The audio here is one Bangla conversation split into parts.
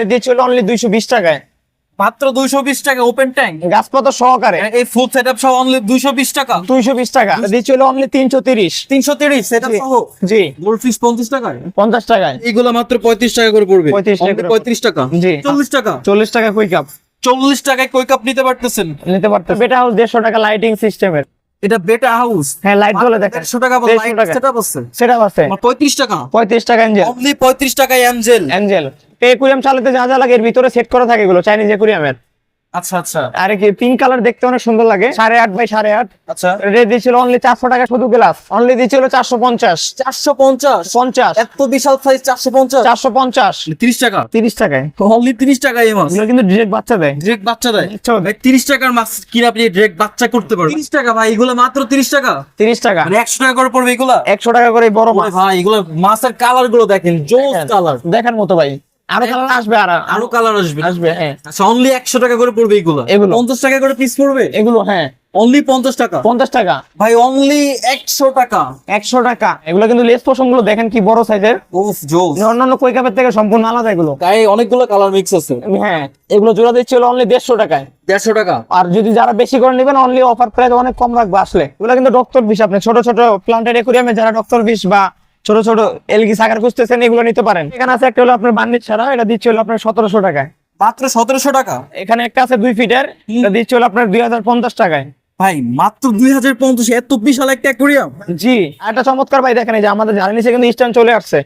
এটা দিয়েছিল অনলি দুইশো বিশ টাকায়। মাত্র দুইশো বিশ টাকা ওপেন ট্যাঙ্ক গাছপাতা সহকারে। এই ফুল সেট আপ সহ অনলি দুইশো বিশ টাকা? দুইশো বিশ টাকা। এটা দিয়েছিল অনলি তিনশো তিরিশ। তিনশো তিরিশ সেট আপ। সহ? জি। গোল্ডফিশ পঞ্চাশ টাকায়? পঞ্চাশ টাকায়। এগুলো মাত্র পঁয়ত্রিশ টাকা করে পড়বে। 35 টাকা পঁয়ত্রিশ টাকা? জি। চল্লিশ টাকা? চল্লিশ টাকা কুইক আপ চল্লিশ টাকায় কই কাপ নিতে পারতেছেন? নিতে পারতো বেটা হাউস দেড়শো টাকা লাইটিং সিস্টেমের এটা বেটা হাউস হ্যাঁ লাইট জ্বলে দেখেন। 100 টাকা বল লাইট সেটা সেট আছে সেটা আছে পঁয়ত্রিশ টাকা। পঁয়ত্রিশ টাকা এঞ্জেল অনলি পঁয়ত্রিশ টাকায় এঞ্জেল অ্যাঞ্জেল একুরিয়াম চালাতে যা যা লাগে এর ভিতরে সেট করা থাকে এগুলো চাইনিজ একুরিয়ামের আচ্ছা আচ্ছা। আর কি পিঙ্ক কালার দেখতে অনেক সুন্দর লাগে। সাড়ে আট বাই সাড়ে আট। আচ্ছা। রেট দিয়েছিল অনলি চারশো টাকা শুধু গ্লাস অনলি দিয়েছিল চারশো পঞ্চাশ। চারশো পঞ্চাশ? পঞ্চাশ। এত বিশাল সাইজ চারশো পঞ্চাশ? চারশো পঞ্চাশ। তিরিশ টাকা? তিরিশ টাকায়। অনলি তিরিশ টাকা এই মাছ? কিন্তু ডিরেক্ট বাচ্চা দেয়। ডিরেক্ট বাচ্চা দেয়? ভাই তিরিশ টাকার মাছ কিনে আপনি ডিরেক্ট বাচ্চা করতে পারবেন। তিরিশ টাকা ভাই এগুলো মাত্র তিরিশ টাকা? তিরিশ টাকা। মানে একশো টাকা করে পড়বে এগুলা? একশো টাকা করে বড় মাছ। ভাই এগুলো মাছের কালারগুলো দেখেন জোস কালার দেখার মতো ভাই। আরও কালার আসবে আর আরও কালার আসবে। আসবে হ্যাঁ আচ্ছা অনলি একশো টাকা করে পড়বে এগুলো। এগুলো। পঞ্চাশ টাকা করে পিস পড়বে? এগুলো হ্যাঁ। অনলি পঞ্চাশ টাকা? পঞ্চাশ টাকা। ভাই অনলি একশো টাকা। একশো টাকা। এগুলো কিন্তু লেসগুলো দেখেন কি বড় সাইজের ওফ জোস। অন্যান্য কৈকাপের থেকে সম্পূর্ণ আলাদা এগুলো। গায়ে অনেকগুলো কালার মিক্স আছে। হ্যাঁ এগুলো জোড়া দিচ্ছিল অনলি দেড়শো টাকায়। দেড়শো টাকা? আর যদি যারা বেশি করে নেবেন অনলি অফার প্রাইস অনেক কম রাখবে আসলে। এগুলো কিন্তু ডক্টর ফিশ আপনি। ছোট ছোট প্লান্টের একুরিয়ামে যারা ডক্টর ফিশ বা ছোট ছোট এলগি সাকার খুঁজতেছেন এগুলো নিতে পারেন। এখানে আছে একটা হলো আপনার বান্ধি ছাড়া এটা দিচ্ছে হলো আপনার সতেরোশো টাকায়। মাত্র সতেরোশো টাকা? এখানে একটা আছে দুই ফিটের এটা দিচ্ছে হলো আপনার দুই হাজার পঞ্চাশ টাকায়। ভাই মাত্র দুই হাজার পঞ্চাশ এত বিশাল একটা অ্যাকোরিয়াম জি আর একটা চমৎকার ভাই দেখেন এই যে আমাদের জানি নিচে কিন্তু স্ট্যান্ড চলে আসছে।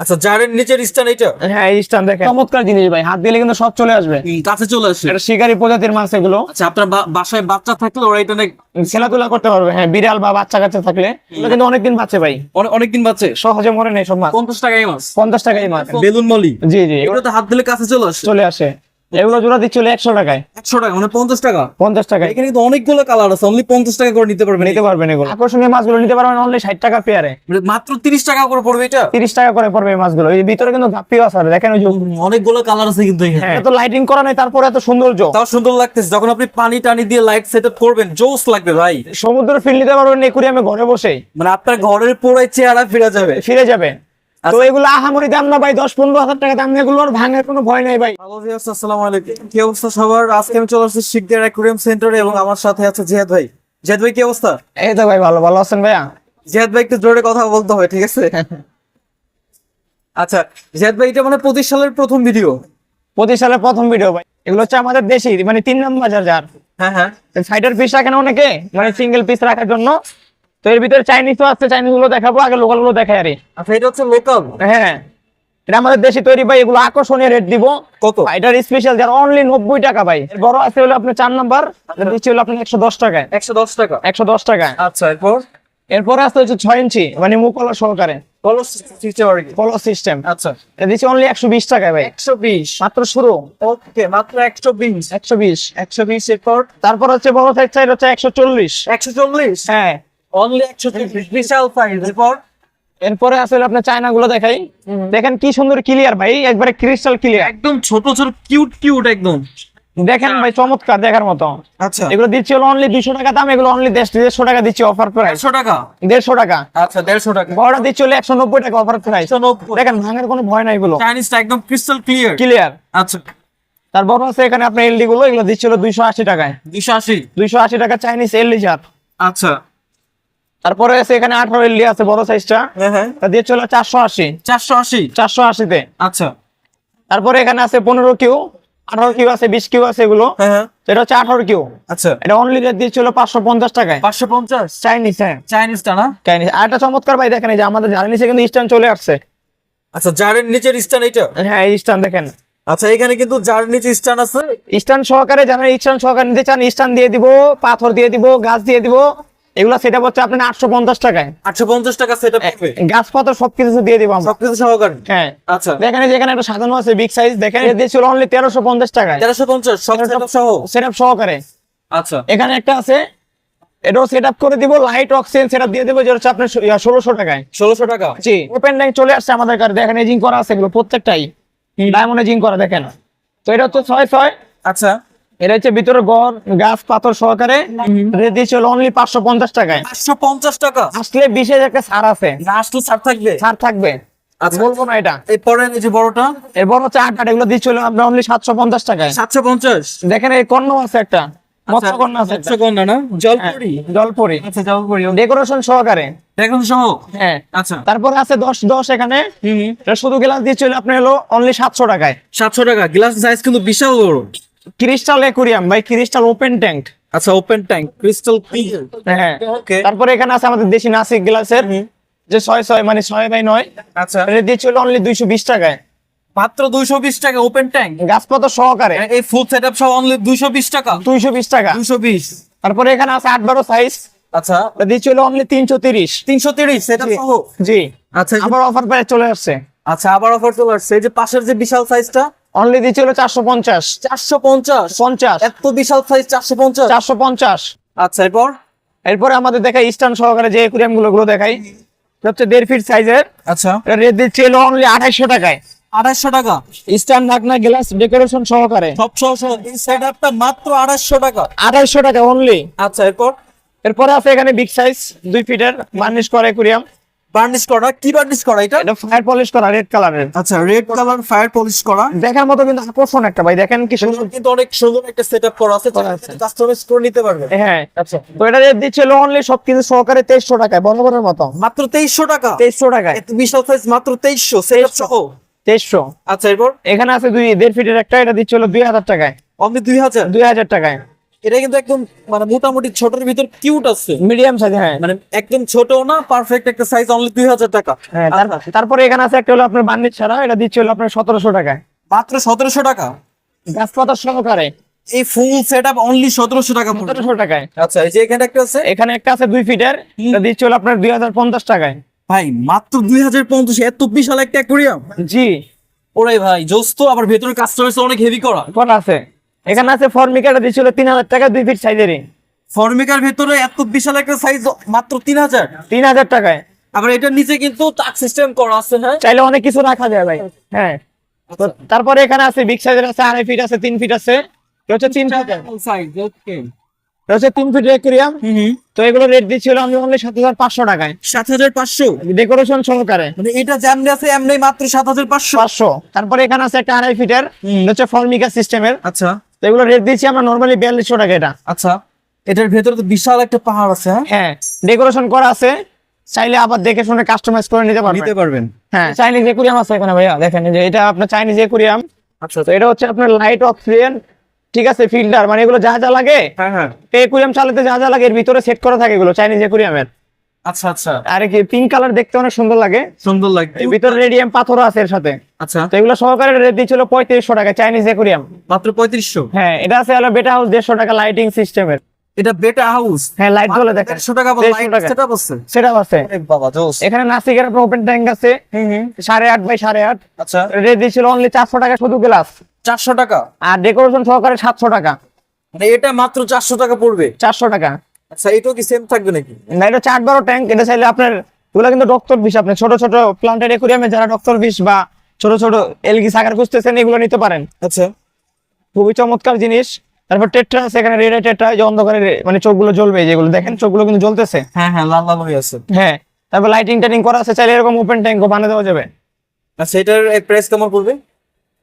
আচ্ছা জারের নিচের স্ট্যান্ড এটা হ্যাঁ এই স্ট্যান্ড দেখেন। চমৎকার জিনিস ভাই হাত দিলে কিন্তু সব চলে আসবে। কাছে চলে আসে। এটা শিকারী প্রজাতির মাছ এগুলো। আচ্ছা আপনার বাসায় বাচ্চা থাকলে ওরা এটা অনেক খেলাধুলা করতে পারবে হ্যাঁ বিড়াল বা বাচ্চা কাচ্চা থাকলে। এগুলো কিন্তু অনেকদিন বাঁচে ভাই। অনেকদিন বাঁচে? সহজে মরে নেই সব মাছ। পঞ্চাশ টাকায় মাছ? পঞ্চাশ টাকাই মাছ। Balloon molly? জি জি। এগুলো তো হাত দিলে কাছে চলে আসে। চলে আসে। এগুলো জোড়া দিচ্ছিল একশো টাকায়। একশো টাকা মানে পঞ্চাশ টাকা। পঞ্চাশ টাকায়। এখানে কিন্তু অনেকগুলো কালার আছে অনলি পঞ্চাশ টাকা করে নিতে পারবেন। নিতে পারবেন এগুলো। আকর্ষণীয় মাছগুলো নিতে পারবেন অনলি ষাট টাকা পেয়ারে মানে মাত্র তিরিশ টাকা করে পড়বে এটা? তিরিশ টাকা করে পড়বে এই মাছগুলো। এই ভিতরে কিন্তু গাপ্পিও আছে আর দেখেন ওই অনেকগুলো কালার আছে কিন্তু হ্যাঁ, এত লাইটিং করা নেই তারপরে এত সৌন্দর্য। তাও সুন্দর লাগতেছে যখন আপনি পানি টানি দিয়ে লাইট সেট আপ করবেন জোস লাগবে ভাই। সমুদ্র ফিল নিতে পারবেন একুরিয়ামে ঘরে বসে মানে আপনার ঘরের পুরাই চেহারা ফিরে যাবে। ফিরে যাবে। তো আচ্ছা। এগুলো আহামরি দাম না ভাই দশ পনেরো হাজার টাকা দাম এগুলোর ভাঙার কোনো ভয় নাই ভাই। আসসালামু আলাইকুম। কি অবস্থা সবার? আজকে আমি চলে আসছি শিখদের অ্যাকুরিয়াম সেন্টারে এবং আমার সাথে আছে জিহাদ ভাই। জিহাদ ভাই কি অবস্থা? এই তো ভাই ভালো ভালো আছেন ভাইয়া? জিহাদ ভাই একটু জোরে কথা বলতে হয় ঠিক আছে? আচ্ছা জিহাদ ভাই এটা মানে পঁচিশ সালের প্রথম ভিডিও পঁচিশ সালের প্রথম ভিডিও ভাই। এগুলো হচ্ছে আমাদের দেশি মানে তিন নম্বর বাজার যার। হ্যাঁ হ্যাঁ। সাইডের পিস রাখেন অনেকে মানে সিঙ্গেল পিস রাখার জন্য। তো এর ভিতরে চাইনিজও আছে চাইনিজগুলো দেখাবো আগে লোকালগুলো দেখাই আরে। আচ্ছা এটা হচ্ছে লোকাল হ্যাঁ এটা আমাদের দেশি তৈরি ভাই এগুলো আকর্ষণীয় রেট দিব। কত? এটার স্পেশাল যার অনলি নব্বই টাকা ভাই। বড় আছে হলো আপনার চার নাম্বার দিচ্ছি হলো আপনার একশো দশ টাকায়। একশো দশ টাকা? একশো দশ টাকায়। আচ্ছা এরপর? এরপরে আছে হচ্ছে ছয় ইঞ্চি মানে মুকলা সহকারে। বলো সিস্টেম আর কি? পলো সিস্টেম আচ্ছা। এটা অনলি একশো বিশ টাকায় ভাই। একশো বিশ? মাত্র শুরু। ওকে মাত্র একশো বিশ। একশো বিশ। একশো বিশ এরপর? তারপর হচ্ছে বড় সাইজ সাইড হচ্ছে একশো চল্লিশ। একশো চল্লিশ? হ্যাঁ। অনলি একশো চল্লিশ বিশাল সাইজ এরপর? এরপরে আসলে আপনার চায়না গুলো দেখাই দেখেন কি সুন্দর ক্লিয়ার ভাই একবারে ক্রিস্টাল ক্লিয়ার একদম ছোট ছোট কিউট কিউট একদম। দেখেন ভাই চমৎকার দেখার মতো। আচ্ছা। এগুলো দিচ্ছি হলো অনলি দুইশো টাকা দাম এগুলো অনলি দেড়শো টাকা দিচ্ছি অফার প্রাইস একশো টাকা? দেড়শো টাকা। আচ্ছা দেড়শো টাকা। বড়টা দিচ্ছি হলো একশো নব্বই টাকা অফার প্রাইস দেখেন ভাঙার কোনো ভয় নাই এগুলো। চাইনিজটা একদম ক্রিস্টাল ক্লিয়ার ক্লিয়ার আচ্ছা। তার বড় আছে এখানে আপনার এলডি গুলো এগুলো দিচ্ছি হলো দুইশো আশি টাকায়। দুশো আশি। দুইশো আশি টাকা চাইনিজ এলডি জাত। আচ্ছা। তারপরে আছে এখানে আঠারো এলডি আছে বড় সাইজটা হ্যাঁ হ্যাঁ। তা চারশো আশি। চারশো আশি? চারশো আশিতে আচ্ছা। তারপরে এখানে আছে পনেরো কিউ আঠারো কিউ আছে বিশ কিউ আছে এগুলো। হ্যাঁ তো এটা হচ্ছে আঠারো কিউ। আচ্ছা। এটা অনলি রেট দিচ্ছিল পাঁচশো পঞ্চাশ টাকায়। পাঁচশো পঞ্চাশ? চাইনিজ হ্যাঁ। চাইনিজটা না? চাইনিজ আর একটা চমৎকার ভাই দেখেন যে আমাদের নিচে কিন্তু স্ট্যান্ড চলে আসছে। আচ্ছা জারের নিচের স্ট্যান্ড এটা হ্যাঁ এই স্ট্যান্ড দেখেন। আচ্ছা এখানে কিন্তু জারের নিচে স্ট্যান্ড আছে? স্ট্যান্ড সহকারে স্ট্যান্ড সহকারে নিতে চান স্ট্যান্ড দিয়ে দিব পাথর দিয়ে দিব গাছ দিয়ে দিব। এগুলো সেটা হচ্ছে আপনার আটশো পঞ্চাশ টাকায়। আটশো পঞ্চাশ টাকা সেট আপ হবে? গাছ পাথর সবকিছু দিয়ে দিব আমরা। সবকিছু সহকারে? হ্যাঁ। আচ্ছা। দেখেন এই যে এখানে একটা সাজানো আছে বিগ সাইজ দেখেন এটা দিয়েছিল অনলি তেরোশো পঞ্চাশ টাকায়। তেরোশো পঞ্চাশ সব সেট আপ সহ? সেট সহকারে। আচ্ছা। এখানে একটা আছে এটাও সেট আপ করে দিব লাইট অক্সিজেন সেট দিয়ে দিব যেটা হচ্ছে আপনার ষোলোশো টাকায়। ষোলোশো টাকা? জি। ওপেন লাইন চলে আসছে আমাদের কাছে দেখেন এজিং করা আছে এগুলো প্রত্যেকটাই। ডায়মন্ড এজিং করা দেখেন। তো এটা হচ্ছে ছয় ছয়। আচ্ছা। এটা হচ্ছে ভিতরে গড় গাছ পাথর সহকারে রেট দিয়েছে অনলি পাঁচশো পঞ্চাশ টাকায়। পাঁচশো পঞ্চাশ টাকা? আসলে বিশেষ একটা ছাড় আছে। না আসলে ছাড় থাকবে? ছাড় থাকবে। আচ্ছা। বলব না এটা। এই যে বড়টা? এরপর হচ্ছে আট আট এগুলো দিচ্ছিল আপনার অনলি সাতশো পঞ্চাশ টাকায়। সাতশো পঞ্চাশ? দেখেন এই কর্ণ আছে একটা। আছে মৎস্যকন্যা না? হ্যাঁ, জলপরি। জলপরি আচ্ছা জলপরি ডেকোরেশন সহকারে। সহ? হ্যাঁ। আচ্ছা। তারপরে আছে দশ দশ এখানে। হুম শুধু গ্লাস দিচ্ছিল আপনার হলো অনলি সাতশো টাকায়। সাতশো টাকা। গ্লাস সাইজ কিন্তু বিশাল বড়। ক্রিস্টাল একুরিয়াম ভাই ক্রিস্টাল ওপেন ট্যাঙ্ক আচ্ছা ওপেন ট্যাঙ্ক ক্রিস্টাল হ্যাঁ। তারপরে এখানে আছে আমাদের দেশি নাসিক গ্লাসের যে ছয় ছয় মানে ছয় বাই নয়। আচ্ছা। এটা দিচ্ছিল অনলি দুইশো বিশ টাকায়। মাত্র দুইশো বিশ টাকা ওপেন ট্যাঙ্ক গাছপাতা সহকারে। এই ফুল সেট আপ সহ অনলি দুইশো বিশ টাকা। দুইশো বিশ টাকা। দুইশো বিশ। তারপরে এখানে আছে আট বারো সাইজ আচ্ছা। এটা দিচ্ছিল অনলি তিনশো তিরিশ। তিনশো তিরিশ সেট। সহ? জি। আচ্ছা আবার অফার প্রাইস চলে আসছে। আচ্ছা আবার অফার চলে আসছে। এই যে পাশের যে বিশাল সাইজটা অনলি দিচ্ছিল চারশো পঞ্চাশ। চারশো পঞ্চাশ? পঞ্চাশ। এত বিশাল সাইজ চারশো পঞ্চাশ? চারশো পঞ্চাশ। আচ্ছা এরপর? এরপরে আমাদের দেখাই স্ট্যান্ড সহকারে যে একুরিয়ামগুলো গুলো দেখাই হচ্ছে দেড় ফিট সাইজের আচ্ছা। রেট দিচ্ছিল অনলি আঠাইশশো টাকায়। আড়াইশো টাকা? স্ট্যান্ড ঢাকনা গ্লাস ডেকোরেশন সহকারে। সব সহ এই সেট আপটা মাত্র আড়াইশো টাকা। আঠাইশশো টাকা অনলি আচ্ছা এরপর? এরপরে আছে এখানে বিগ সাইজ দুই ফিটের বার্নিশ করা একুরিয়াম বার্নিশ করা কি বার্নিশ করা এটা? এটা ফায়ার পলিশ করা রেড কালারের আচ্ছা রেড কালার ফায়ার পলিশ করা। দেখার মতো কিন্তু আকর্ষণ একটা ভাই দেখেন কি সুন্দর। কিন্তু অনেক সুন্দর একটা সেটআপ করা আছে কাস্টমাইজ করে নিতে পারবে হ্যাঁ। আচ্ছা। তো এটা রেট দিচ্ছিল অনলি সবকিছু সহকারে তেইশশো টাকায় বরাবরের মতো। মাত্র তেইশশো টাকা? তেইশশো টাকায়। এত বিশাল সাইজ মাত্র তেইশশো সেটআপ সহ? তেইশশো। আচ্ছা এরপর? এখানে আছে দুই দেড় ফিটের একটা এটা দিচ্ছিল দুই হাজার টাকায়। অনলি দুই হাজার? দুই হাজার টাকায়। এটা কিন্তু একদম মানে মোটামুটি ছোটর ভিতর কিউট আছে। মিডিয়াম সাইজ হ্যাঁ। মানে একদম ছোট না পারফেক্ট একটা সাইজ অনলি দুই হাজার টাকা। হ্যাঁ তারপরে এখানে আছে একটা হলো আপনার বান্ডিল ছাড়া এটা দিচ্ছিল আপনার সতেরোশো টাকায়। মাত্র সতেরোশো টাকা? গাছপাতা সহকারে। এই ফুল সেট আপ অনলি সতেরোশো টাকা পড়বে। সতেরোশো টাকায়। আচ্ছা এই যে এখানে একটা আছে? এখানে একটা আছে দুই ফিটের এটা হলো আপনার দুই হাজার পঞ্চাশ টাকায়। ভাই মাত্র দুই হাজার পঞ্চাশ এত বিশাল একটা অ্যাকোরিয়াম জি। ওরে ভাই জোস্ত আবার ভেতরে কাস্টমাইজ অনেক হেভি করা। কটা আছে? এখানে আছে ফর্মিকা এটা দিচ্ছিল তিন হাজার টাকা দুই ফিট সাইজেরই। ফর্মিকার ভেতরে এত বিশাল একটা সাইজ মাত্র তিন হাজার? তিন হাজার টাকায়। আবার এটার নিচে কিন্তু টাক সিস্টেম করা আছে হ্যাঁ? চাইলে অনেক কিছু রাখা যায় ভাই হ্যাঁ। তো তারপরে এখানে আছে বিগ সাইজের আছে আড়াই ফিট আছে তিন ফিট আছে। হচ্ছে তিন ফিট সাইজ ওকে হচ্ছে তিন ফিট তো এগুলো রেট দিচ্ছিল আমি অনলি সাত হাজার পাঁচশো টাকায়। সাত হাজার পাঁচশো? ডেকোরেশন সহকারে। মানে এটা যেমনি আছে এমনি মাত্র সাত হাজার পাঁচশো। পাঁচশো। তারপরে এখানে আছে একটা আড়াই ফিটের হচ্ছে ফর্মিকা সিস্টেমের আচ্ছা। তো এগুলো রেট দিচ্ছি আমরা নর্মালি বিয়াল্লিশশো টাকা এটা। আচ্ছা এটার ভেতরে তো বিশাল একটা পাহাড় আছে হ্যাঁ? হ্যাঁ ডেকোরেশন করা আছে চাইলে আবার দেখে শুনে কাস্টমাইজ করে নিতে পারবেন। নিতে পারবেন। হ্যাঁ চাইনিজ একুরিয়াম আছে এখানে ভাইয়া দেখেন যে এটা আপনার চাইনিজ একুরিয়াম আচ্ছা তো এটা হচ্ছে আপনার লাইট অক্সিজেন ঠিক আছে ফিল্টার মানে এগুলো যা যা লাগে হ্যাঁ হ্যাঁ। একুরিয়াম চালাতে যা যা লাগে এর ভিতরে সেট করা থাকে এগুলো চাইনিজ একুরিয়ামের আচ্ছা আচ্ছা। আর কি পিঙ্ক কালার দেখতে অনেক সুন্দর লাগে। সুন্দর এর ভিতরে রেডিয়াম পাথরও আছে এর সাথে। আচ্ছা। তো এগুলো সহকারে রেট পঁয়ত্রিশশো টাকা চাইনিজ মাত্র পঁয়ত্রিশশো? হ্যাঁ এটা আছে হলো বেটা হাউস দেড়শো টাকা লাইটিং সিস্টেমের এটা বেটা হাউস হ্যাঁ লাইট জ্বলে দেখেন। দেড়শো টাকা লাইট সেটআপ আছে? সেটা আছে। বাবা জোস। এখানে নাসিকের ওপেন ট্যাঙ্ক আছে। সাড়ে আট বাই সাড়ে আট। আচ্ছা। রেট দিচ্ছিল অনলি চারশো টাকা শুধু গ্লাস চারশো টাকা? আর ডেকোরেশন সহকারে সাতশো টাকা। মানে এটা মাত্র চারশো টাকা পড়বে? চারশো টাকা। আচ্ছা এটাও কি সেম থাকবে নাকি? না এটা চার বারো ট্যাঙ্ক এটা চাইলে আপনার এগুলো কিন্তু ডক্টর আপনি ছোট ছোট প্লান্টের একুরিয়ামে যারা ডক্টর বা ছোট ছোট এলগি সাকার খুঁজতেছেন এগুলো নিতে পারেন। আচ্ছা। খুবই চমৎকার জিনিস। তারপর টেট্রা আছে এখানে রেড টেট্রা যে অন্ধকারে মানে চোখগুলো জ্বলবে যেগুলো দেখেন চোখগুলো কিন্তু জ্বলতেছে। হ্যাঁ হ্যাঁ লাল লাল হয়ে আছে। হ্যাঁ তারপর লাইটিং টাইটিং করা আছে চাইলে এরকম ওপেন ট্যাঙ্কও বানিয়ে দেওয়া যাবে। আচ্ছা এটার প্রাইস কেমন পড়বে?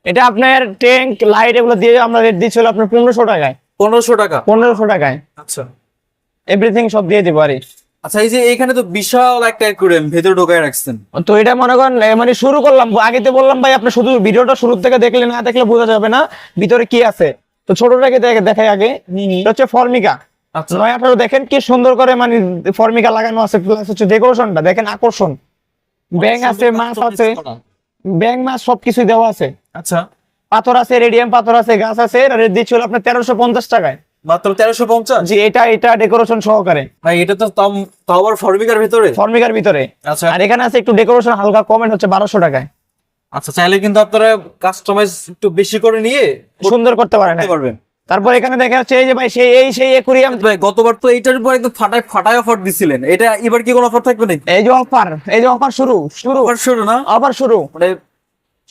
এটা আপনার ট্যাঙ্ক লাইট এগুলো দিয়ে আমরা রেট দিচ্ছিল আপনার পনেরোশো টাকায়। পনেরোশো টাকা? পনেরোশো টাকায়। আচ্ছা। এভরিথিং সব দিয়ে দিব আরে। আচ্ছা এই যে এখানে তো বিশাল একটা অ্যাকুরিয়াম ভেতরে ঢোকায় রাখছেন। তো এটা মনে করেন মানে শুরু করলাম আগে তো বললাম ভাই আপনি শুধু ভিডিওটা শুরু থেকে দেখলে না দেখলে বোঝা যাবে না ভিতরে কি আছে। তো ছোটটাকে দেখে দেখাই আগে। এটা হচ্ছে ফর্মিকা আচ্ছা। নয় আঠারো দেখেন কি সুন্দর করে মানে ফর্মিকা লাগানো আছে প্লাস হচ্ছে ডেকোরেশনটা দেখেন আকর্ষণ। ব্যাং আছে মাছ আছে। ব্যাং মাছ সবকিছু দেওয়া আছে। আচ্ছা। পাথর আছে রেডিয়াম পাথর আছে গাছ আছে রেট দিচ্ছিল আপনার তেরোশো পঞ্চাশ টাকায়। মাত্র তেরোশো পঞ্চাশ? জি এটা এটা ডেকোরেশন সহকারে। ভাই এটা তো তাও আবার ফর্মিকার ভেতরে? ফর্মিকার ভিতরে। আচ্ছা। আর এখানে আছে একটু ডেকোরেশন হালকা কমেন্ট হচ্ছে বারোশো টাকায়। আচ্ছা চাইলে কিন্তু আপনারা কাস্টমাইজ একটু বেশি করে নিয়ে সুন্দর করতে পারেন। পারবেন। তারপর এখানে দেখা যাচ্ছে এই যে ভাই সেই এই সেই একুরিয়াম ভাই গতবার তো এইটার উপর একদম ফাটায় ফাটায় অফার দিছিলেন। এটা এবার কি কোনো অফার থাকবে নাকি? এই যে অফার এই যে অফার শুরু শুরু। অফার শুরু না? অফার শুরু। মানে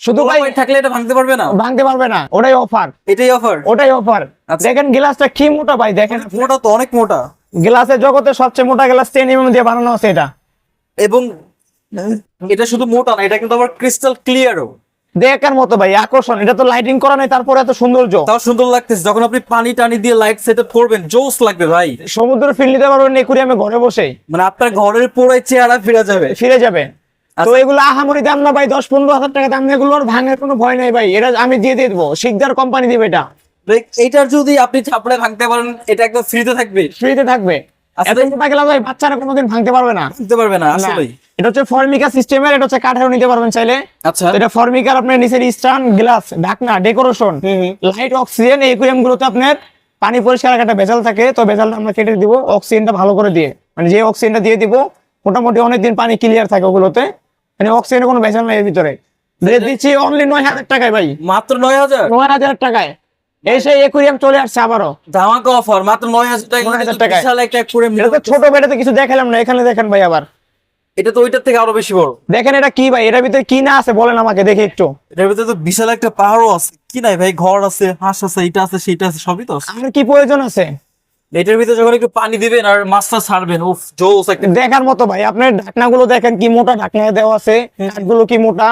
শুধু ভাই ভাই থাকলে এটা ভাঙতে পারবে না? ভাঙতে পারবে না ওটাই অফার এটাই অফার ওটাই অফার আচ্ছা। দেখেন গ্লাসটা কি মোটা ভাই দেখেন। মোটা তো অনেক মোটা। গ্লাসের জগতে সবচেয়ে মোটা গ্লাস টেন এমএম দিয়ে বানানো আছে এটা। এবং এটা শুধু মোটা না এটা কিন্তু আবার ক্রিস্টাল ক্লিয়ারও দেখার মতো ভাই আকর্ষণ। এটা তো লাইটিং করা নাই তারপরে এত সৌন্দর্য। তাও সুন্দর লাগতেছে যখন আপনি পানি টানি দিয়ে লাইট সেট আপ করবেন জোস লাগবে ভাই। সমুদ্র ফিল নিতে পারবেন একুরিয়ামে ঘরে বসে মানে আপনার ঘরের পুরাই চেহারা ফিরে যাবে। ফিরে যাবে। তো আচ্ছা। এগুলো আহামরি দাম না ভাই দশ পনেরো হাজার টাকা দাম এগুলোর ভাঙার কোনো ভয় নাই ভাই। এটা আমি দিয়ে দিয়ে দেবো। শিকদার কোম্পানি দিবে এটা। এইটার যদি আপনি চাপড়ে ভাঙতে পারেন এটা একদম ফ্রিতে থাকবে। ফ্রিতে থাকবে। আচ্ছা, এত টাকা গেলে ভাই বাচ্চারা কোনোদিন ভাঙতে পারবে না। ভাঙতে পারবে না না। আসলেই এটা হচ্ছে ফর্মিকা সিস্টেমের এটা হচ্ছে কাঠেরও নিতে পারবেন চাইলে। আচ্ছা। এটা ফর্মিকার আপনার নিচের স্টান গ্লাস ঢাকনা ডেকোরেশন। লাইট অক্সিজেন এই গুলোতে আপনার পানি পরিষ্কার একটা ভেজাল থাকে। তো ভেজালটা আমরা কেটে দিব অক্সিজেনটা ভালো করে দিয়ে। মানে যে অক্সিজেনটা দিয়ে দিব মোটামুটি অনেকদিন পানি ক্লিয়ার থাকে ওগুলোতে। মানে অক্সিজেনের কোনো ভেজাল নাই এর ভিতরে। রেট দিচ্ছি অনলি নয় হাজার টাকায় ভাই। মাত্র নয় হাজার? নয় হাজার টাকায়। এই সেই একুরিয়াম চলে আসছে আবারও। ধামাকা অফার মাত্র নয় হাজার টাকা 9,000 টাকায়। বিশাল একটা করে এটা তো ছোট বেটাতে কিছু দেখালাম না এখানে দেখেন ভাই আবার। এটা তো ওইটার থেকে আরও বেশি বড়। দেখেন এটা কি ভাই এটার ভিতরে কি না আছে বলেন আমাকে দেখে একটু। এটার ভিতরে তো বিশাল একটা পাহাড়ও আছে। কি নাই ভাই ঘর আছে হাঁস আছে এটা আছে সেটা আছে সবই তো আছে। আমার কি প্রয়োজন আছে? এটার ভিতরে যখন একটু পানি দিবেন আর মাছটা ছাড়বেন উফ জোস একটা দেখার মতো ভাই আপনার ঢাকনাগুলো দেখেন কি মোটা ঢাকনা দেওয়া আছে কাঠগুলো কি মোটা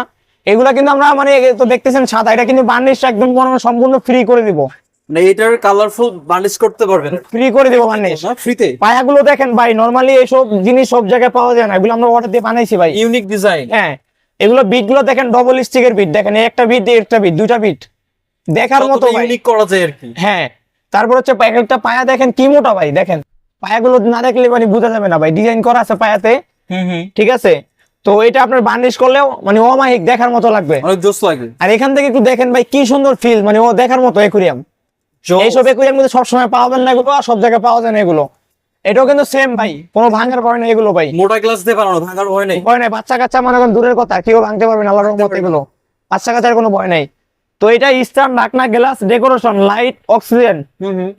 এগুলা কিন্তু আমরা মানে তো দেখতেছেন সাদা এটা কিন্তু বার্নিশটা একদম সম্পূর্ণ ফ্রি করে দিব। মানে এটার কালারফুল বার্নিশ করতে পারবেন। ফ্রি করে দিব বার্নিশ ফ্রিতে পায়াগুলো দেখেন ভাই নরমালি এইসব জিনিস সব জায়গায় পাওয়া যায় না এগুলো আমরা অর্ডার দিয়ে বানাইছি ভাই। ইউনিক ডিজাইন হ্যাঁ এগুলো বিটগুলো দেখেন ডবল স্টিকের বিট দেখেন একটা বিট একটা বিট দুটা বিট দেখার মতো ইউনিক করা যায় আর কি। হ্যাঁ তারপর হচ্ছে পা- একটা পায়া দেখেন কি মোটা ভাই দেখেন। পায়াগুলো না দেখলে মানে বোঝা যাবে না ভাই ডিজাইন করা আছে পায়াতে। ঠিক আছে? তো এটা আপনার বার্নিশ করলেও মানে অমায়িক দেখার মতো লাগবে। অনেক জোস লাগে আর এখান থেকে একটু দেখেন ভাই কি সুন্দর ফিল মানে ও দেখার মতো একুরিয়াম এইসব একুরিয়াম মধ্যে সবসময় পাওয়াবেন না এগুলো আর সব জায়গায় পাওয়া যায় না এগুলো। এটাও কিন্তু সেম ভাই কোনো ভাঙার ভয় না এগুলো ভাই। মোটা গ্লাস দিয়ে বানানো ভাঙার ভয় নেই। ভয় নাই বাচ্চা কাচ্চা মনে করেন দূরের কথা কেউ ভাঙতে পারবে না আল্লাহর রহমত এগুলো। বাচ্চা কাচ্চার কোনো ভয় নাই। তো এটা স্টার ঢাকনা গ্লাস ডেকোরেশন লাইট অক্সিজেন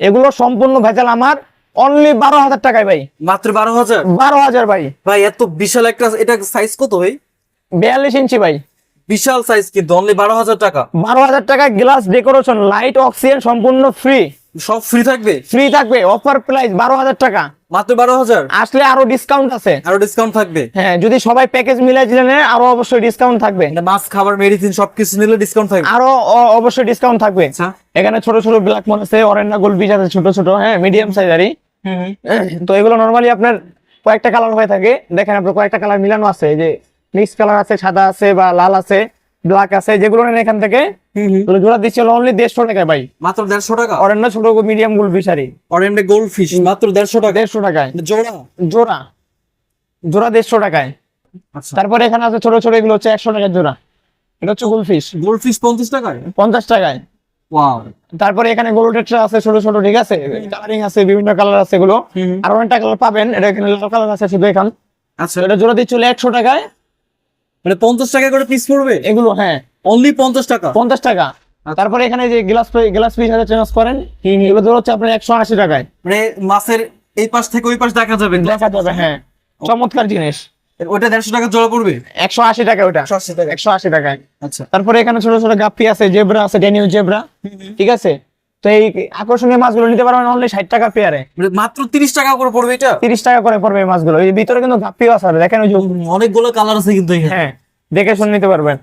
এগুলো সম্পূর্ণ ভেজাল আমার। অনলি বারো হাজার টাকায় ভাই। মাত্র বারো হাজার? বারো হাজার ভাই। ভাই এত বিশাল একটা এটা সাইজ কত ভাই? বিয়াল্লিশ ইঞ্চি ভাই। বিশাল সাইজ কিন্তু অনলি বারো হাজার টাকা। বারো হাজার টাকা গ্লাস ডেকোরেশন লাইট অক্সিজেন সম্পূর্ণ ফ্রি সব ফ্রি থাকবে? ফ্রি থাকবে অফার প্রাইস বারো হাজার টাকা। মাত্র বারো হাজার? আসলে আরও ডিসকাউন্ট আছে। আরও ডিসকাউন্ট থাকবে? হ্যাঁ যদি সবাই প্যাকেজ মিলাই দিলে নেয়, আরও অবশ্যই ডিসকাউন্ট থাকবে। মাছ খাবার মেডিসিন সবকিছু নিলে ডিসকাউন্ট থাকবে? আরও অবশ্যই ডিসকাউন্ট থাকবে। আচ্ছা। এখানে ছোট ছোট ব্ল্যাক মন আছে অরেন্ডা গোল বিচ আছে ছোট ছোট হ্যাঁ মিডিয়াম সাইজারই তো এগুলো নরমালি আপনার কয়েকটা কালার হয়ে থাকে। দেখেন আপনার কয়েকটা কালার মিলানো আছে যে মিক্স কালার আছে সাদা আছে বা লাল আছে। ব্ল্যাক আছে যেগুলো নেন এখান থেকে। জোড়া দিচ্ছে অনলি দেড়শো টাকায় ভাই। মাত্র দেড়শো টাকা? অরেন্ডা ছোট মিডিয়াম গোল আর এমনি গোল্ড ফিশ মাত্র দেড়শো টাকা। দেড়শো টাকায়। জোড়া? জোড়া। জোড়া দেড়শো টাকায়। আচ্ছা। তারপরে এখানে আছে ছোট ছোট এগুলো হচ্ছে একশো টাকার জোড়া। এটা হচ্ছে গোলফিশ গোল্ড ফিশ পঞ্চাশ টাকায়? পঞ্চাশ টাকায়। ওয়াও তারপরে এখানে গোল্ডের আছে ছোট ছোট ঠিক আছে? কালারিং আছে বিভিন্ন কালার আছে এগুলো। আর অনেকটা কালার পাবেন। এটা এখানে লাল কালার আছে শুধু এখান। আচ্ছা। এটা জোড়া দিচ্ছিল একশো টাকায়। মানে পঞ্চাশ টাকা করে পিস পড়বে? এগুলো হ্যাঁ। অনলি পঞ্চাশ টাকা? পঞ্চাশ টাকা। তারপরে এখানে যে গ্লাস গ্লাস পিস আছে চেঞ্জ করেন। এগুলো ধরো হচ্ছে আপনার একশো আশি টাকায়। মানে মাছের এই পাশ থেকে ওই পাশ দেখা যাবে দেখা যাবে হ্যাঁ। চমৎকার জিনিস। ওটা দেড়শো টাকা জোড়া পড়বে? একশো আশি টাকা ওটা একশো আশি টাকায়। আচ্ছা। তারপরে এখানে ছোট ছোট গাপ্পি আছে জেব্রা আছে ডেনিউ জেব্রা। ঠিক আছে? তো এই আকর্ষণীয় মাছগুলো নিতে পারবেন অনলি ষাট টাকা পেয়ারে মানে মাত্র তিরিশ টাকা করে পড়বে এটা? তিরিশ টাকা করে পড়বে এই মাছগুলো। এই ভিতরে কিন্তু গাপ্পিও আছে দেখেন ওই অনেকগুলো কালার আছে কিন্তু হ্যাঁ দেখে শুনে নিতে পারবেন।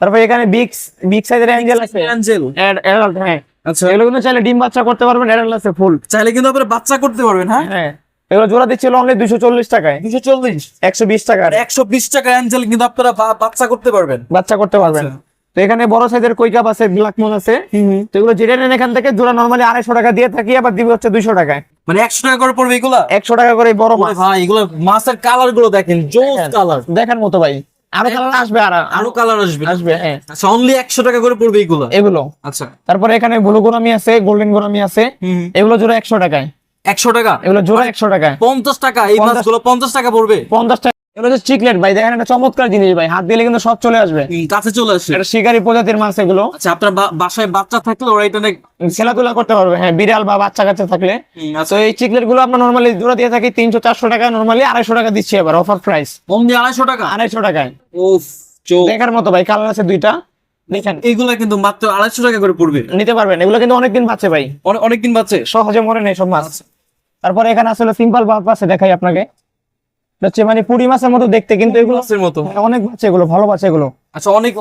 তারপরে এখানে বিগ বিগ সাইজের অ্যাঞ্জেল আছে। অ্যাঞ্জেল অ্যাডাল্ট হ্যাঁ। আচ্ছা। এগুলো কিন্তু চাইলে ডিম বাচ্চা করতে পারবেন অ্যাডাল্ট আছে ফুল চাইলে কিন্তু আপনারা বাচ্চা করতে পারবেন হ্যাঁ? হ্যাঁ। এগুলো জোড়া দিচ্ছিল অনলি দুশো চল্লিশ টাকায়। দুশো চল্লিশ। একশো বিশ টাকা। একশো বিশ টাকা অ্যাঞ্জেল কিন্তু আপনারা বাচ্চা করতে পারবেন। বাচ্চা করতে পারবেন। আচ্ছা। তো এখানে বড় সাইজের কই কাপ আছে ব্ল্যাক মন আছে। তো এগুলো যেটা নেন এখান থেকে জোড়া নর্মালি আড়াইশো টাকা দিয়ে থাকি আবার দিবে হচ্ছে দুইশো টাকায়। মানে একশো টাকা করে পড়বে এগুলা? একশো টাকা করে বড় মাছ। ভাই এগুলো মাছের কালারগুলো দেখেন জোস কালার দেখার মতো ভাই। আরও কালার আসবে আর আরও কালার আসবে। আসবে হ্যাঁ। আচ্ছা অনলি একশো টাকা করে পড়বে এগুলো? এগুলো। আচ্ছা। তারপরে এখানে ব্লু গোরামি আছে গোল্ডেন গোরামি আছে। এগুলো জোড়া একশো টাকায়। একশো টাকা? এগুলো জোড়া একশো টাকায়। পঞ্চাশ টাকা এই মাছগুলো পঞ্চাশ টাকা পড়বে? পঞ্চাশ টাকা এগুলো হচ্ছে চিকলেট ভাই। দেখেন একটা চমৎকার জিনিস ভাই। হাত দিলে কিন্তু সব চলে আসবে। হুম, কাছে চলে আসে। এটা শিকারি প্রজাতির মাছ এগুলো। আচ্ছা আপনার বাসায় বাচ্চা থাকলে ওরা এটা খেলাধুলা করতে পারবে। হ্যাঁ বিড়াল বা বাচ্চা কাচ্চা থাকলে। আচ্ছা তো এই চিকলেটগুলো আমরা নর্মালি জোড়া দিয়ে থাকি তিনশো চারশো টাকা। নর্মালি আড়াইশো টাকা দিচ্ছি এবার অফার প্রাইস অমনি আড়াইশো টাকা? আড়াইশো টাকায়। দেখার মতো ভাই কালার আছে দুইটা। দেখেন। এগুলা কিন্তু মাত্র আড়াইশো টাকা করে পড়বে। নিতে পারবেন। এগুলো কিন্তু অনেকদিন বাঁচে ভাই। অনেকদিন সহজে মরে নেই সব মাছ। তারপরে এখানে আসলে সিম্পল বাল্ব আছে দেখাই আপনাকে। হচ্ছে মানে পুরি মাছের মতো দেখতে কিন্তু এগুলো মাছের মতো। হ্যাঁ, অনেক বাচ্চা এগুলো ভালো বাচ্চা এগুলো। আচ্ছা অনেক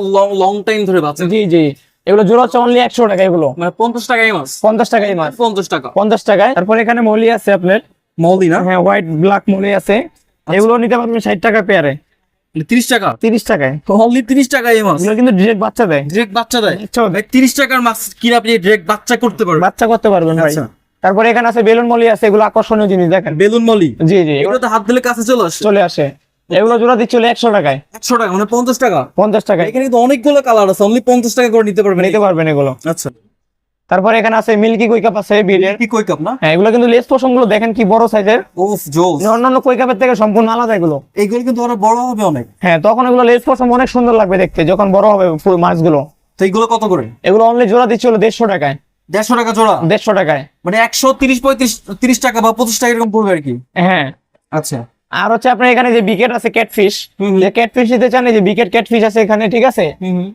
লং টাইম ধরে বাঁচে জি জি। এগুলো জোড়া হচ্ছে অনলি একশো টাকা এগুলো। মানে পঞ্চাশ টাকাই মাছ? পঞ্চাশ টাকাই মাছ। পঞ্চাশ টাকা। পঞ্চাশ টাকায়। তারপর এখানে মলি আছে আপনার। মৌদি না? হ্যাঁ হোয়াইট ব্ল্যাক মলি আছে। এগুলো নিতে পারবেন ষাট টাকা পেয়ারে। তিরিশ টাকা? তিরিশ টাকায়। অনলি তিরিশ টাকা এই মাছ? কিন্তু ডিরেক্ট বাচ্চা দেয়। ডিরেক্ট বাচ্চা দেয়? বাচ্চা। ভাই তিরিশ টাকার মাছ কিনে আপনি ডিরেক্ট বাচ্চা করতে পারবেন। বাচ্চা করতে পারবেন আচ্ছা। তারপরে এখানে আছে বেলুন মলি আছে এগুলো আকর্ষণীয় জিনিস দেখেন। Balloon molly? জি জি। এগুলো এগুলো তো হাত দিলে কাছে চলে আসে। চলে আসে। এগুলো জোড়া দিচ্ছে হলো একশো টাকায়। একশো টাকা মানে পঞ্চাশ টাকা? পঞ্চাশ টাকায়। এখানে কিন্তু অনেকগুলো কালার আছে অনলি পঞ্চাশ টাকা করে নিতে পারবেন। নিতে পারবেন এগুলো। আচ্ছা। তারপরে এখানে আছে মিল্কি কই কাপ আছে বিলের। কি কই কাপ না? হ্যাঁ এগুলো কিন্তু লেস পশমগুলো দেখেন কি বড় সাইজের। ওফ জোস। অন্যান্য কই কাপের থেকে সম্পূর্ণ আলাদা এগুলো। এইগুলো কিন্তু আরও বড় হবে অনেক। হ্যাঁ তখন এগুলো লেস পশম অনেক সুন্দর লাগবে দেখতে যখন বড় হবে ফুল মাছগুলো। তো এইগুলো কত করে? এগুলো অনলি জোড়া দিচ্ছে হলো দেড়শো টাকায়। দেড়শো টাকা জোড়া? দেড়শো টাকায়। মানে একশো তিরিশ পঁয়ত্রিশ তিরিশ টাকা বা পঁচিশ টাকা এরকম পড়বে আর কি? হ্যাঁ। আচ্ছা। আর হচ্ছে আপনার এখানে যে বিকেট আছে ক্যাটফিশ। যে ক্যাটফিশ দিতে চান যে বিকেট ক্যাটফিশ আছে এখানে ঠিক আছে?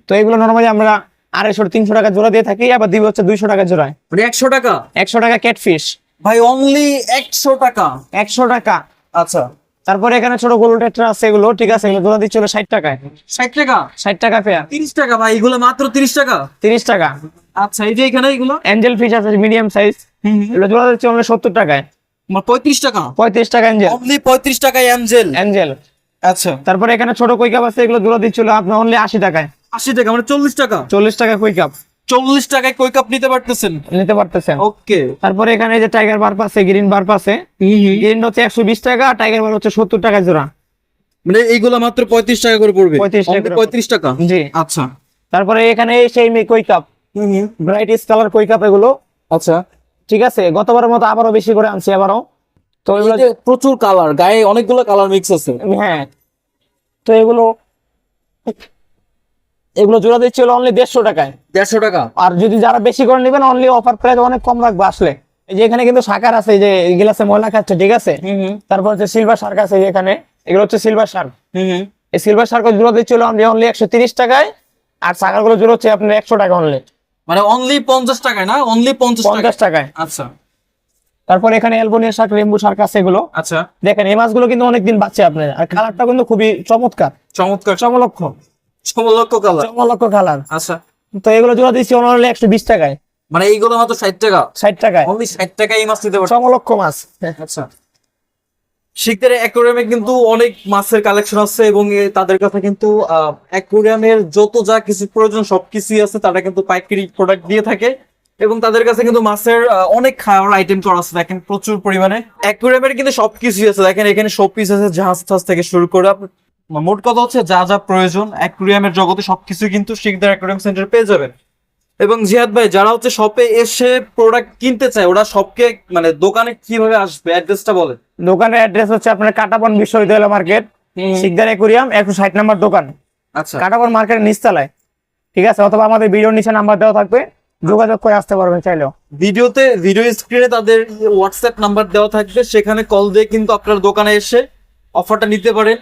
তো এগুলো নর্মালি আমরা আড়াইশো তিনশো টাকা জোড়া দিয়ে থাকি আবার দিবে হচ্ছে দুইশো টাকা জোড়ায়। মানে একশো টাকা? একশো টাকা ক্যাটফিশ। ভাই অনলি একশো টাকা। একশো টাকা। আচ্ছা। তারপরে এখানে ছোট গোল টেট্রা আছে এগুলো ঠিক আছে? এগুলো জোড়া দিচ্ছে হলো ষাট টাকায়। ষাট টাকা? ষাট টাকা পেয়ার তিরিশ টাকা ভাই এগুলো মাত্র তিরিশ টাকা? তিরিশ টাকা। আচ্ছা এই যে এখানে এগুলো? অ্যাঞ্জেল ফিশ আছে মিডিয়াম সাইজ এগুলো জোড়া দিচ্ছে অনলি সত্তর টাকায়। পঁয়ত্রিশ টাকা? পঁয়ত্রিশ টাকা অ্যাঞ্জেল অনলি পঁয়ত্রিশ টাকায় অ্যাঞ্জেল অ্যাঞ্জেল আচ্ছা। তারপরে এখানে ছোট কই কাপ আছে এগুলো জোড়া দিচ্ছিল আপনার অনলি আশি টাকায়। আশি টাকা মানে চল্লিশ টাকা? চল্লিশ টাকা কই কাপ চল্লিশ টাকায় কই কাপ নিতে পারতেছেন? নিতে পারতেছেন। ওকে তারপরে এখানে যে টাইগার বার্প আছে গ্রিন বার্প আছে গ্রিন হচ্ছে একশো বিশ টাকা টাইগার বার্প হচ্ছে সত্তর টাকা জোড়া। মানে এইগুলো মাত্র পঁয়ত্রিশ টাকা করে পড়বে? 35 টাকা পঁয়ত্রিশ টাকা? জি। আচ্ছা। তারপরে এখানে এই সেই koi carp bright colour koi carp এগুলো? আচ্ছা। ঠিক আছে গতবারের মতো আবারও বেশি করে আনছি আবারও। তো এগুলো প্রচুর কালার গায়ে অনেকগুলো কালার মিক্স আছে। হ্যাঁ। তো এগুলো এগুলো জোড়া দিচ্ছি হলো অনলি দেড়শো টাকায়। দেড়শো টাকা। আর যদি যারা বেশি করে নেবেন অনলি অফার প্রাইস অনেক কম রাখবে আসলে। এই যে এখানে কিন্তু শাকার আছে যে গিলাসে ময়লা খাচ্ছে ঠিক আছে? তারপর হচ্ছে সিলভার শার্ক আছে এখানে এগুলো হচ্ছে সিলভার শার্ক। এই সিলভার শার্ক জোড়া দিচ্ছিল অনলি একশো তিরিশ টাকায় আর শাকারগুলো জোড়া হচ্ছে আপনার একশো টাকা অনলি মানে অনলি পঞ্চাশ টাকায় না? অনলি পঞ্চাশ পঞ্চাশ টাকায়। আচ্ছা। তারপর এখানে অ্যালবোনিয়া শার্ক লেম্বু শার্ক আছে এগুলো। আচ্ছা। দেখেন এই মাছগুলো কিন্তু অনেকদিন বাচ্চা আপনার আর কালারটা কিন্তু খুবই চমৎকার। চমৎকার। চমলক্ষ। সমলক্ষ কালার চমলক্ষ কালার আচ্ছা। তো এগুলো জোড়া দিচ্ছি অনলি একশো বিশ টাকায়। মানে এইগুলো মাত্র ষাট টাকা? ষাট টাকায়। অনলি ষাট টাকায় এই মাছ নিতে পারছ চমলক্ষ মাছ। আচ্ছা। শিখদের অ্যাকোরিয়ামে কিন্তু অনেক মাছের কালেকশন আছে এবং তাদের কাছে কিন্তু অ্যাকোরিয়ামের যত যা কিছু প্রয়োজন সবকিছুই আছে তারা কিন্তু পাইকারি প্রোডাক্ট দিয়ে থাকে। এবং তাদের কাছে কিন্তু মাছের অনেক খাওয়ার আইটেম করা আছে। দেখেন প্রচুর পরিমাণে। অ্যাকোরিয়ামের কিন্তু সবকিছুই আছে। দেখেন এখানে সব পিস আছে জাহাজ টাজ থেকে শুরু করে মোট কথা হচ্ছে যা যা প্রয়োজন অ্যাকোরিয়ামের জগতে সবকিছু কিন্তু শিখদের অ্যাকোরিয়াম সেন্টার পেয়ে যাবেন। এবং জিহাদ ভাই যারা হচ্ছে শপে এসে প্রোডাক্ট কিনতে চায় ওরা শপকে মানে দোকানে কীভাবে আসবে? অ্যাড্রেসটা বলেন। দোকানের অ্যাড্রেস হচ্ছে আপনার কাটাপন বিশ্ববিদ্যালয় মার্কেট শিকদার একুরিয়াম একশো ষাট নাম্বার দোকান। আচ্ছা। কাটাবন মার্কেটের নিচতলায়। ঠিক আছে? অথবা আমাদের ভিডিওর নিচে নাম্বার দেওয়া থাকবে। যোগাযোগ করে আসতে পারবেন চাইলেও। ভিডিওতে ভিডিও স্ক্রিনে তাদের হোয়াটসঅ্যাপ নাম্বার দেওয়া থাকবে। সেখানে কল দিয়ে কিন্তু আপনার দোকানে এসে অফারটা নিতে পারেন।